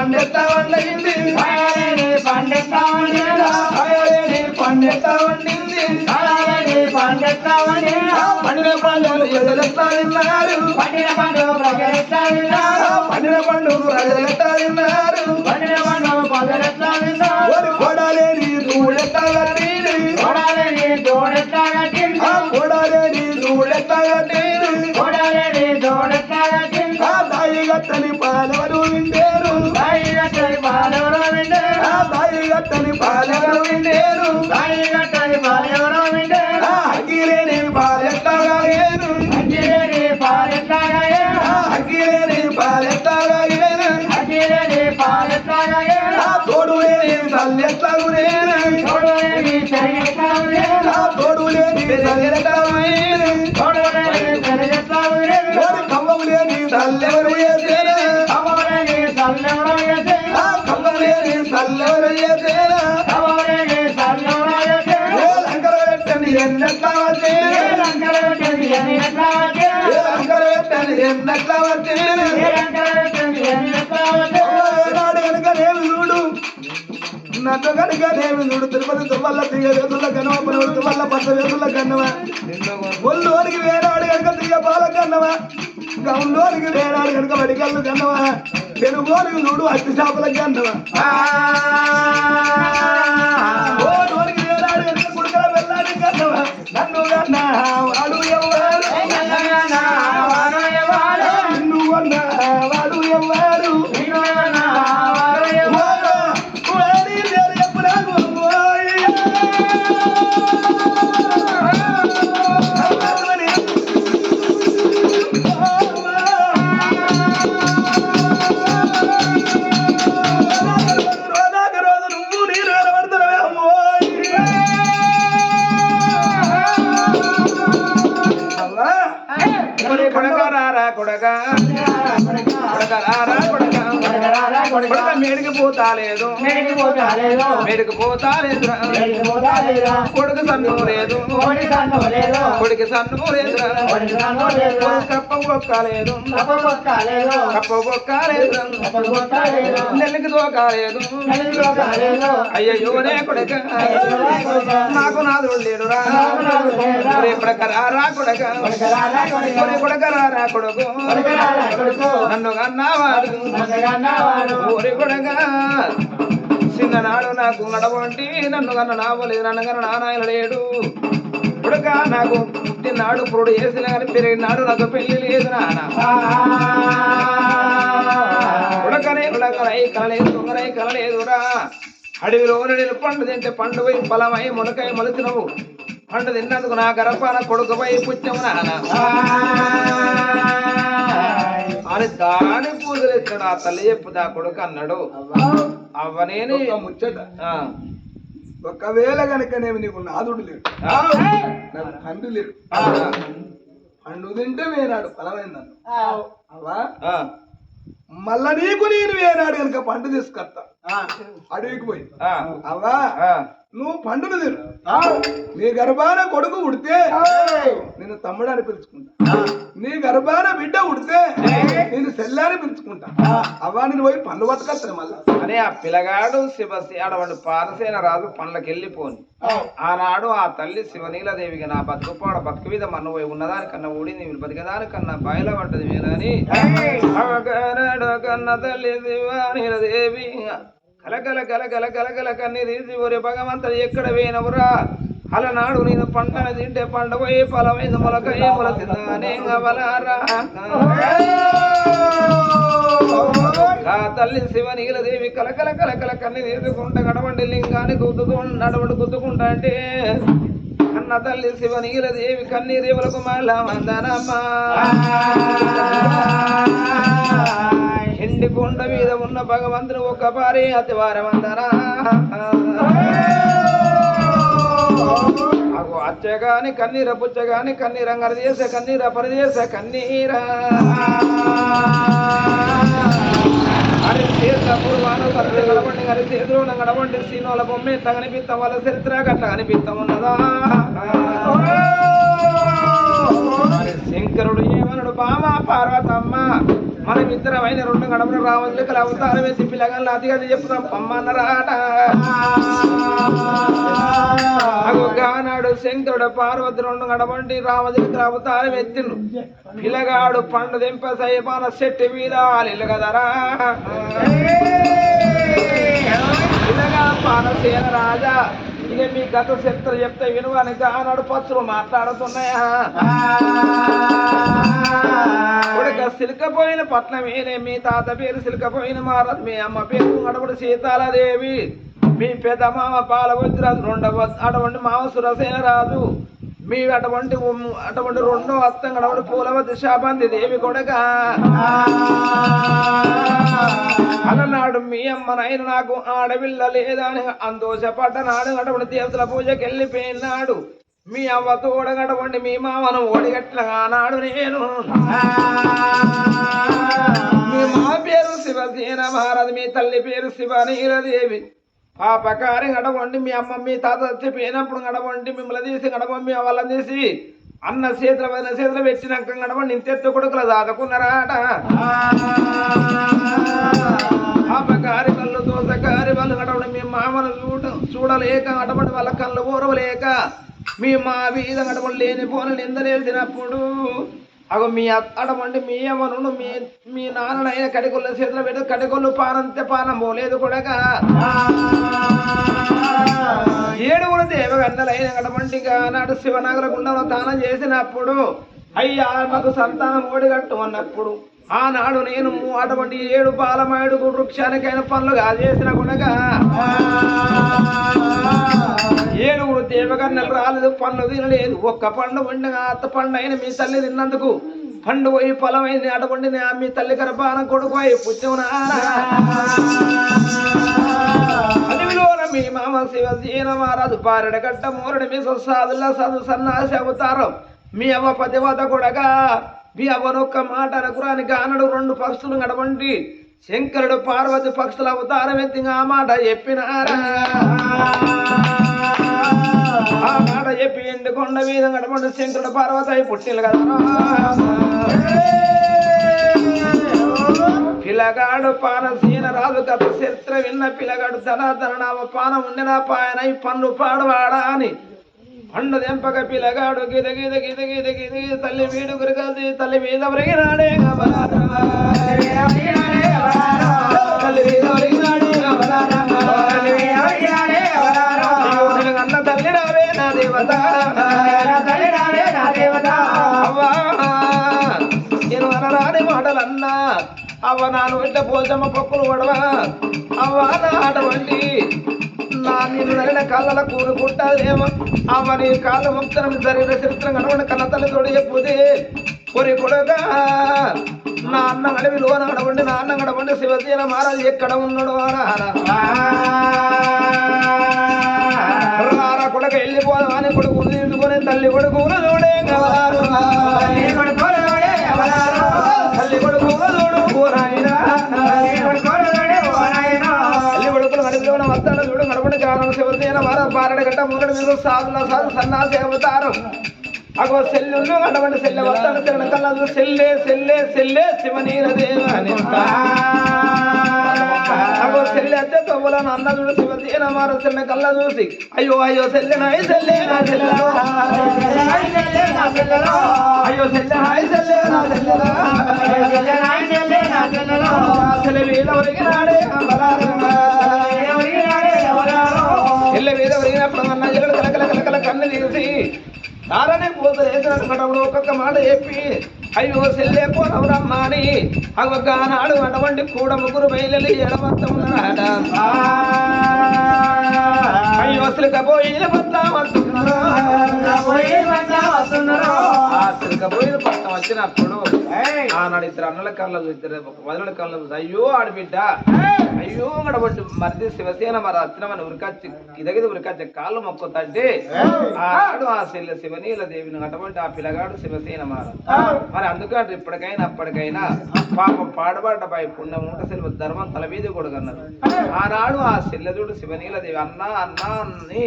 పండెత్త వండింది పండిన పండుగలు ఎదురెత్తా తిన్నారు పండిన పండు విన్నారు పండిన పండుగ ప్రజలెత్తా తిన్నారు Valeu, meu mineiro, vai నన్ను కనుక నేను చూడు. తిరుపతి తుమ్మల్ల తీగ వేదుల కన్నవ తుమ్మల్ల పచ్చ కన్నవ. ఒళ్ళోనికి వేనాడు కనుక తీయ పాల కన్నవ. గౌల్లోనికి వేనాడు కనుక వడికల్లు కన్నవ. పెనుగోనికి చూడు అట్టి చేపల కన్నవ. ఓ నోనికి వేనాడు కనుక కుడుకల వెళ్ళాడు కన్నవ. నన్ను కన్నా కొడకా రారా కొడకా కొడకా రారా కొడకా కొడక మేడికి పోతాలేదు మేడికి పోతాలేదురా కొడుకు సన్ను లేదు. కొడుకు సన్ను లేదురా కప్ప బొక్కలేదు కప్ప బొక్కలేదు నెల్లికి దోకాలేదు అయ్యయ్యోనే కొడక. నాకు నాదుడు లేడురా. ఒరే కొడక. రారా కొడక. ఒరే కొడక. రారా కొడుకు. నన్ను కన్నావాడు. ఊరి కొడగా చిన్ననాడు నాకు నడవంటి నన్ను కన్న నావలేదు నన్ను కన్న నానాయన లేడు. కొడుక నాకు పుట్టినాడు పురుడు వేసిన కానీ పెరిగినాడు నాకు పెళ్ళి లేదు నాన్న ఉడకనే ఉడకనై కలలేదు దొంగనై కలలేదురా. అడవిలో నేను పండు తింటే పండు పోయి ఫలమై మునకై మొలిచినవు. పండు తిన్నందుకు నా గర్భాన కొడుకుపై పుచ్చము నాన్న అని దాని పూజలు ఇచ్చాడు ఆ తల్లి చెప్పుదా కొడుకు అన్నాడు. అవ్వనేని ముచ్చట. ఆ, ఒకవేళ గనక నేను నీకు నాదుడు లేడు. నాకు తండ్రి లేడు. పండు తింటే వేనాడు. ఫలమైంది నన్ను అవా ఆ, మళ్ళా నీకు నేను వేనాడు గనక పండు తీసుకొస్తా. అడవికి పోయి. అవా ఆ. నువ్వు పండును తిను. నీ గర్భాన కొడుకు ఉడితే నేను తమ్ముడు అని పిలుచుకుంటా నీ గర్భాన బిడ్డ ఉడితే నేను సెల్లాని పిలుచుకుంటా. అవ్వా నేను పోయి పండు బతకత్తాను మళ్ళా. అని ఆ పిల్లగాడు శివసి ఆడవాడు పారసేన రాజు పండ్లకి వెళ్ళిపోని. ఆనాడు ఆ తల్లి శివనీలదేవిగా నా బతుకుపాడ బతుకు మీద మన్ను పోయి ఉన్నదానికన్నా ఊడింది వీళ్ళు బతికదానికన్నా బయలు పడ్డది అవగానాడు కన్న తల్లి శివనీలదేవి. కలకల కలకల కలకల కన్నీ తీసి ఒరే భగవంతుడు ఎక్కడ పోయినవురా అలనాడు నేను పంటను తింటే పంట పోయి మొలక మొలకై మొలసిందానే అవలారా ఆ తల్లి శివనీలదేవి కలకల కలకల కన్నీ తీసుకుంటా గడవండి లింగాన్ని గుద్దుతూ నడవండి గుద్దుకుంటా అంటే అన్న తల్లి శివనీలదేవి కన్నీరేవులకు మళ్ళా వందనమ్మా ఎండి కొండ మీద ఉన్న భగవంతుడు ఒక్క పారి అతి వారమందనా అగో అచ్చగాని కన్నీర పుచ్చగాని కన్నీర చేసే కన్నీర పరిచేసే కన్నీరా. అరే తీర్థ పూర్వాను కత్తి గడబండి గారి తీర్థులు గడబండి సీనోల బొమ్మ ఎట్లా కనిపిస్తాం వాళ్ళ చరిత్ర గట్ల కనిపిస్తాం ఉన్నదా శంకరుడు ఏమనుడు? బామా పార్వతమ్మ. మనకి అయిన రెండు గడపలు రావచ్చు అవతారం వేసి పిల్లగాళ్ళు అతిగా చెప్తాం పమ్మన్నరాట గానాడు శంకరుడు పార్వతి రెండు గడబండి రామజలికల అవతారం ఎత్తిండు. పిల్లగాడు పండు దింప సైపాన చెట్టు మీద ఆలిల్లు కదరా పిల్లగా పానసేన రాజా. ఇక మీ గత చరిత్ర చెప్తే వినవానికి ఆనాడు పచ్చులు మాట్లాడుతున్నాయా? కొడుక సిలికపోయిన పట్నమేనే మీ తాత పేరు సిలికపోయిన మారదు మీ అమ్మ పేరు అడవుడు సీతాలదేవి. మీ పెద్ద మామ పాలవద్రాజు రెండవ అటువంటి మామ సురసేన రాజు మీ అటువంటి అటువంటి రెండో అత్తం అటువంటి పూలవతి శాపంది దేవి కొడక. అలనాడు మీ అమ్మ నాయన నాకు ఆడపిల్ల లేదని అని నాడు అటువంటి దేవతల పూజకి వెళ్ళిపోయినాడు మీ అవ్వ తోడగడవండి మీ మామను ఓడిగట్లగా నాడు నేను. మీ మా పేరు శివసేన మహారాజు మీ తల్లి పేరు ఆ ప్రకారం గడవండి మీ అమ్మ మీ తాత చచ్చిపోయినప్పుడు గడవండి మిమ్మల్ని తీసి గడవండి వాళ్ళని తీసి అన్న చేతుల పైన చేతులు పెట్టినాక గడవండి ఇంతెత్తు కొడుకులు దాదుకున్నారాట పాపకారి కళ్ళు దోసకారి వాళ్ళు గడవండి మీ మామను చూడ చూడలేక గడవండి వాళ్ళ కళ్ళు ఊరవలేక మీ మా వీధ గడవలు లేని పోను నిందలేసినప్పుడు అగో మీ అత్త- మీ ఏమను మీ మీ నాన్ననైనా కడికొల్ల చేతిలో పెట్టి కడికొల్లు పానంతే పానం పోలేదు కూడా ఏడుగురు దేవగన్నలైన గడమంటిగా నాడు శివనగర గుండంలో తానం చేసినప్పుడు అయ్యా మాకు సంతానం ఓడిగట్టు అన్నప్పుడు ఆనాడు నేను అటువంటి ఏడు పాలమాయుడు వృక్షానికైన పనులు కాజేసిన గుణగా ఏడుగురు నెల రాలేదు పండ్లు తినలేదు. ఒక్క పండు వండిన అత్త పండు అయిన మీ తల్లి తిన్నందుకు పండు పోయి పొలమైంది అటువంటి మీ తల్లి గర్భాన కొడుకోయి అయి మీ మామ శివ దీన మహారాజు పారెడ గడ్డ మూరడి మీ సాధుల సదు సన్నాసి అవతారం. మీ అవ్వ పతివత కొడగా మీ అవ్వనొక్క మాట అనుకురానికి గానడు రెండు పక్షులు గడవండి శంకరుడు పార్వతి పక్షుల అవతారం ఎత్తి ఆ మాట చెప్పినారా? ఆ మాట చెప్పి ఎండు కొండ మీద గడపండి శంకరుడు పార్వతి అయి పుట్టిలు కదా పిలగాడు పానసీన రాజు కథ చరిత్ర విన్న పిలగాడు ధనాధన నామ పానం ఉండిన పాయనై పన్ను పాడవాడా అని. పండు దెంపక పిలగాడు గిద గిద గిద గిద గిద తల్లి వీడు గురికల్ది తల్లి మీద ఒరిగినాడే నాను బిడ్డ పోచమ్మ పప్పులు పడవా అవ్వ నా అటువంటి నా నేను నడిన కాళ్ళ కూరుకుంటాదేమో అవ్వ నీ కాళ్ళ ముక్తనం జరిగిన చరిత్ర కనబడి కన్న తల్లి తోడు చెప్పుదే. కొరి కొడగా నా అన్న నడివిలో నడవండి నా అన్న నడవండి శివసేన మహారాజు ఎక్కడ ఉన్నాడు రారా కొడక వెళ్ళిపోదాం అని కొడుకు తీసుకొని తల్లి కొడుకు చూడే తల్లి కొడుకు చూడు నడిపిలోన వస్తాడు చూడు నడపడి కారణం శివసేన వార పారడ గట్ట మూగడు మీద సాధుల సాధు సన్నాసి అవతారం అగో సెల్లు అటువంటి సెల్లె వస్తాడు తిరగ కళ్ళ సెల్లే సెల్లే సెల్లే శివనీర దేవాని అగో సెల్లె అత్తే తవ్వులను అన్న చూడు శివసేన వారు సెల్లె కళ్ళ చూసి అయ్యో అయ్యో సెల్లె నాయి. సెల్లె అసలు వీళ్ళ ఒరిగినాడే మీద ఒరిగినప్పుడు అన్న ఎల్లుడు కలకల కలకల కన్ను తీసి తారనే పోతలు వేసినప్పుడు ఒక్కొక్క మాట చెప్పి అయ్యో సెల్లే పోనవరమ్మా అని అగొక్క నాడు అటువంటి కూడా ముగ్గురు బయలు ఎడవత్త అయ్యో అసలు కపోయి పట్ల సిలకపోయిన పట్నం వచ్చినప్పుడు ఆనాడు ఇద్దరు అన్నల కళ్ళ ఇద్దరు వదల కళ్ళ అయ్యో ఆడబిడ్డ అయ్యో గడబట్టి మరిది శివసేన మరి అత్తినమని ఉరికచ్చి ఇదగిది ఉరికచ్చి కాళ్ళు మొక్కుతంటే ఆనాడు ఆ శిల శివనీల దేవిని అటువంటి ఆ పిల్లగాడు శివసేన మార. మరి అందుకంటే ఇప్పటికైనా అప్పటికైనా పాపం పాడబడ్డ పై పుణ్యం ఉంట శిల్వ ధర్మం తల మీద కొడుకన్నారు ఆనాడు ఆ శిల్లదుడు శివనీల దేవి అన్న అన్న అని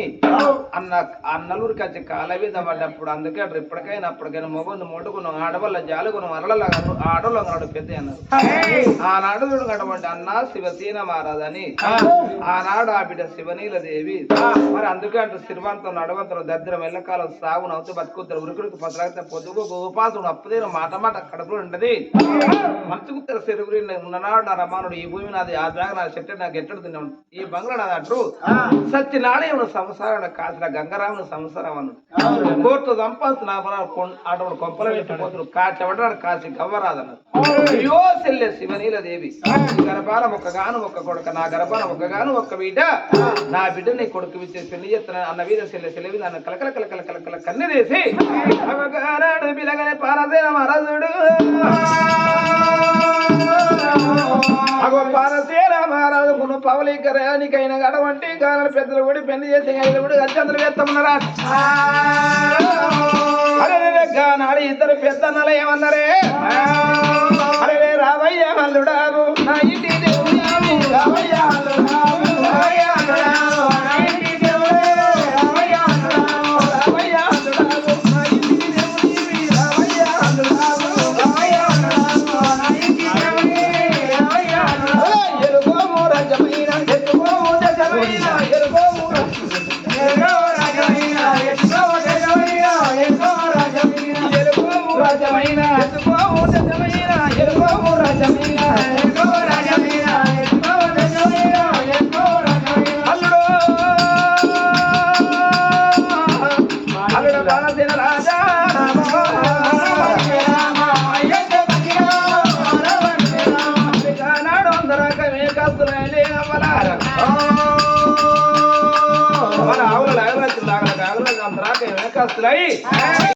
అన్న అన్నలూరికి వచ్చి కాల మీద పడ్డప్పుడు అందుకే ఇప్పటికైనా అప్పటికైనా మొగొందు మొట్టుకున్నాం ఆడవల్ల జాలుకున్నాం అరలలా ఆడోళ్ళు అన్నాడు పెద్ద అన్నారు. ఆనాడు చూడగటువంటి అన్న శివసేన మహారాజ్ అని ఆనాడు ఆ బిడ్డ శివనీల దేవి. మరి అందుకే అంటూ శ్రీమంతం నడవంతరం దరిద్రం ఎల్లకాలం సాగు నవ్వుతూ బతుకుతారు ఉరుకురికి పసరాగితే పొద్దుకు ఉపాసం అప్పుదేన మాట మాట కడుపులో ఉంటది మనసుకు సెరువురి ఉన్ననాడు నా రమానుడు ఈ భూమి నాది ఆ జాగ నా చెట్టు నాకు ఎట్టడు తిన్నాడు. ఈ బంగ్లా నాది అంటారు సత్యనారాయణ సంసారం కాసిన గంగరాముని సంసారం అన్నాడు. కోర్టు సంపాదించిన అటువంటి కొంపల పెట్టిపోతున్నారు కాచెవడాడు కాసి గవ్వరాదన్నారు అయ్యో సెల్లె శివనీల దేవి గర్భాన ఒక్కగాను ఒక్క కొడుక నా గర్భాన ఒక్కగాను ఒక్క బిడ్డ. నా బిడ్డ నీ కొడుకు విచ్చే పెళ్ళి చేస్తున్నా అన్న వీధ సెల్లె సెలవి నన్ను కలకల కలకల కలకల అవగానాడు పిలగనే పారసేన అగో పారసేన మహారాజుకును పవలీకరానికైన గడవంటే కాలని పెద్దలు కూడా పెళ్ళి చేసే ఐదు కూడా గచ్చంతలు వేస్తామన్నారా? అరే గానాడు ఇద్దరు పెద్దన్నలు ఏమన్నారే? అరే రావయ్య మల్లుడాగు నా ఇంటి దేవుడు రావయ్య మల్లుడాగు, శాస్త్రాయి